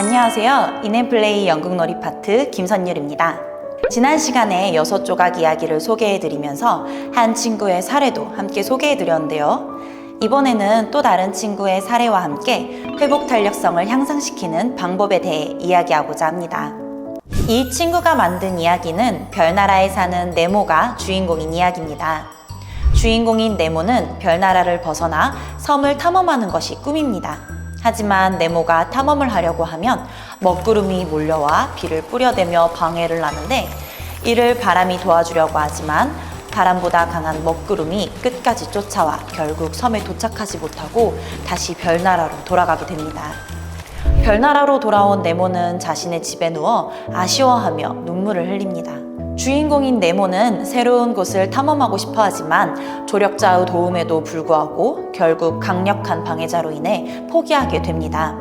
안녕하세요. 인앤플레이 연극놀이 파트 김선율입니다. 지난 시간에 여섯 조각 이야기를 소개해드리면서 한 친구의 사례도 함께 소개해드렸는데요. 이번에는 또 다른 친구의 사례와 함께 회복 탄력성을 향상시키는 방법에 대해 이야기하고자 합니다. 이 친구가 만든 이야기는 별나라에 사는 네모가 주인공인 이야기입니다. 주인공인 네모는 별나라를 벗어나 섬을 탐험하는 것이 꿈입니다. 하지만 네모가 탐험을 하려고 하면 먹구름이 몰려와 비를 뿌려대며 방해를 하는데 이를 바람이 도와주려고 하지만 바람보다 강한 먹구름이 끝까지 쫓아와 결국 섬에 도착하지 못하고 다시 별나라로 돌아가게 됩니다. 별나라로 돌아온 네모는 자신의 집에 누워 아쉬워하며 눈물을 흘립니다. 주인공인 네모는 새로운 곳을 탐험하고 싶어 하지만 조력자의 도움에도 불구하고 결국 강력한 방해자로 인해 포기하게 됩니다.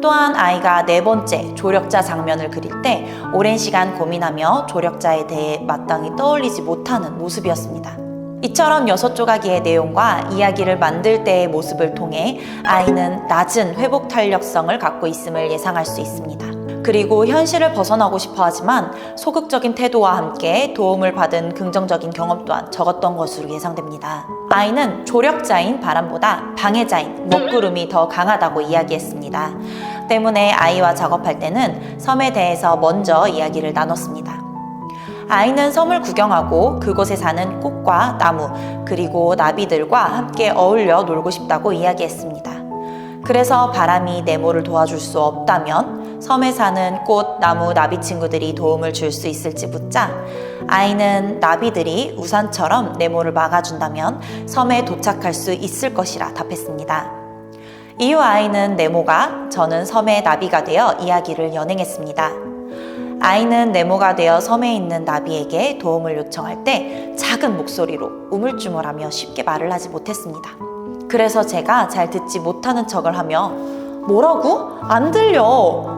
또한 아이가 네 번째 조력자 장면을 그릴 때 오랜 시간 고민하며 조력자에 대해 마땅히 떠올리지 못하는 모습이었습니다. 이처럼 여섯 조각의 내용과 이야기를 만들 때의 모습을 통해 아이는 낮은 회복 탄력성을 갖고 있음을 예상할 수 있습니다. 그리고 현실을 벗어나고 싶어 하지만 소극적인 태도와 함께 도움을 받은 긍정적인 경험 또한 적었던 것으로 예상됩니다. 아이는 조력자인 바람보다 방해자인 먹구름이 더 강하다고 이야기했습니다. 때문에 아이와 작업할 때는 섬에 대해서 먼저 이야기를 나눴습니다. 아이는 섬을 구경하고 그곳에 사는 꽃과 나무, 그리고 나비들과 함께 어울려 놀고 싶다고 이야기했습니다. 그래서 바람이 네모를 도와줄 수 없다면 섬에 사는 꽃, 나무, 나비 친구들이 도움을 줄 수 있을지 묻자 아이는 나비들이 우산처럼 네모를 막아준다면 섬에 도착할 수 있을 것이라 답했습니다. 이후 아이는 네모가 저는 섬의 나비가 되어 이야기를 연행했습니다. 아이는 네모가 되어 섬에 있는 나비에게 도움을 요청할 때 작은 목소리로 우물쭈물하며 쉽게 말을 하지 못했습니다. 그래서 제가 잘 듣지 못하는 척을 하며 뭐라고? 안 들려.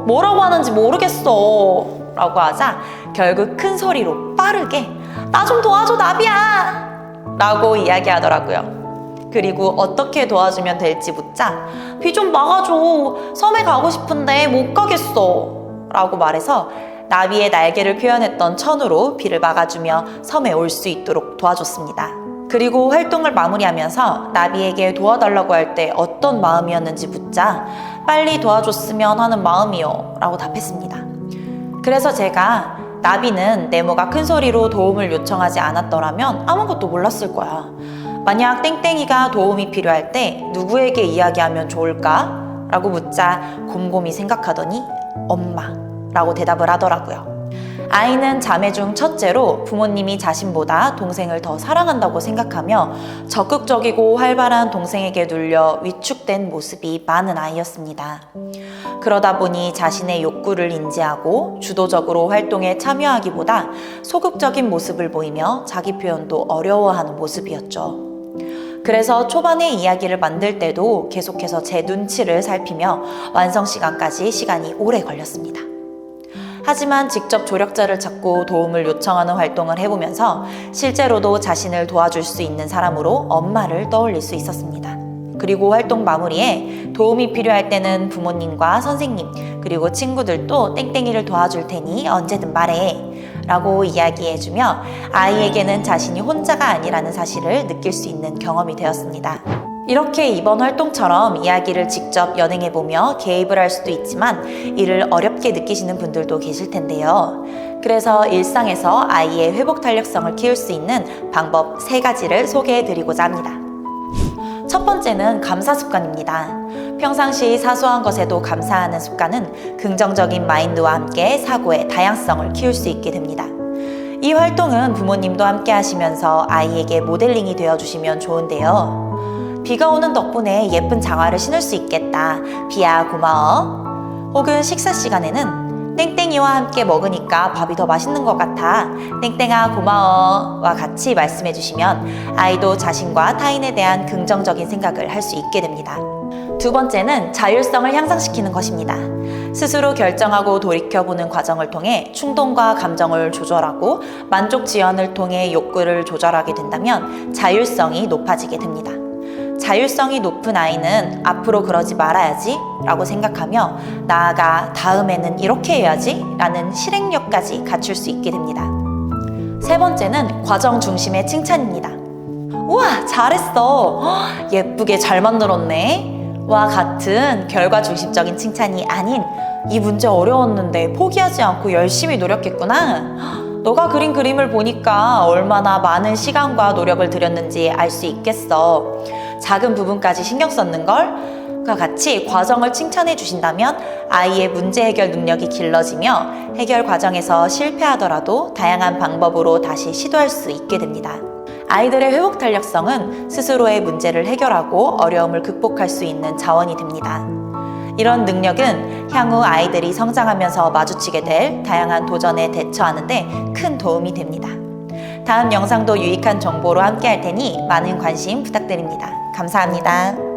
뭐라고 하는지 모르겠어. 라고 하자 결국 큰 소리로 빠르게 나 좀 도와줘 나비야! 라고 이야기하더라고요. 그리고 어떻게 도와주면 될지 묻자 비 좀 막아줘. 섬에 가고 싶은데 못 가겠어. 라고 말해서 나비의 날개를 표현했던 천으로 비를 막아주며 섬에 올 수 있도록 도와줬습니다. 그리고 활동을 마무리하면서 나비에게 도와달라고 할 때 어떤 마음이었는지 묻자 빨리 도와줬으면 하는 마음이요 라고 답했습니다. 그래서 제가 나비는 네모가 큰 소리로 도움을 요청하지 않았더라면 아무것도 몰랐을 거야. 만약 땡땡이가 도움이 필요할 때 누구에게 이야기하면 좋을까? 라고 묻자 곰곰이 생각하더니 엄마 라고 대답을 하더라고요. 아이는 자매 중 첫째로 부모님이 자신보다 동생을 더 사랑한다고 생각하며 적극적이고 활발한 동생에게 눌려 위축된 모습이 많은 아이였습니다. 그러다 보니 자신의 욕구를 인지하고 주도적으로 활동에 참여하기보다 소극적인 모습을 보이며 자기 표현도 어려워하는 모습이었죠. 그래서 초반에 이야기를 만들 때도 계속해서 제 눈치를 살피며 완성 시간까지 시간이 오래 걸렸습니다. 하지만 직접 조력자를 찾고 도움을 요청하는 활동을 해보면서 실제로도 자신을 도와줄 수 있는 사람으로 엄마를 떠올릴 수 있었습니다. 그리고 활동 마무리에 도움이 필요할 때는 부모님과 선생님, 그리고 친구들도 땡땡이를 도와줄 테니 언제든 말해. 라고 이야기해주며 아이에게는 자신이 혼자가 아니라는 사실을 느낄 수 있는 경험이 되었습니다. 이렇게 이번 활동처럼 이야기를 직접 연행해보며 개입을 할 수도 있지만 이를 어렵게 느끼시는 분들도 계실 텐데요. 그래서 일상에서 아이의 회복 탄력성을 키울 수 있는 방법 세 가지를 소개해드리고자 합니다. 첫 번째는 감사 습관입니다. 평상시 사소한 것에도 감사하는 습관은 긍정적인 마인드와 함께 사고의 다양성을 키울 수 있게 됩니다. 이 활동은 부모님도 함께 하시면서 아이에게 모델링이 되어 주시면 좋은데요. 비가 오는 덕분에 예쁜 장화를 신을 수 있겠다. 비야 고마워. 혹은 식사 시간에는 땡땡이와 함께 먹으니까 밥이 더 맛있는 것 같아. 땡땡아 고마워와 같이 말씀해 주시면 아이도 자신과 타인에 대한 긍정적인 생각을 할 수 있게 됩니다. 두 번째는 자율성을 향상시키는 것입니다. 스스로 결정하고 돌이켜보는 과정을 통해 충동과 감정을 조절하고 만족 지연을 통해 욕구를 조절하게 된다면 자율성이 높아지게 됩니다. 자율성이 높은 아이는 앞으로 그러지 말아야지 라고 생각하며 나아가 다음에는 이렇게 해야지 라는 실행력까지 갖출 수 있게 됩니다. 세 번째는 과정 중심의 칭찬입니다. 우와, 잘했어. 헉, 예쁘게 잘 만들었네. 와 같은 결과 중심적인 칭찬이 아닌 이 문제 어려웠는데 포기하지 않고 열심히 노력했구나. 헉, 너가 그린 그림을 보니까 얼마나 많은 시간과 노력을 들였는지 알 수 있겠어. 작은 부분까지 신경 썼는 걸. 과 같이 과정을 칭찬해 주신다면 아이의 문제 해결 능력이 길러지며 해결 과정에서 실패하더라도 다양한 방법으로 다시 시도할 수 있게 됩니다. 아이들의 회복 탄력성은 스스로의 문제를 해결하고 어려움을 극복할 수 있는 자원이 됩니다. 이런 능력은 향후 아이들이 성장하면서 마주치게 될 다양한 도전에 대처하는데 큰 도움이 됩니다. 다음 영상도 유익한 정보로 함께 할 테니 많은 관심 부탁드립니다. 감사합니다.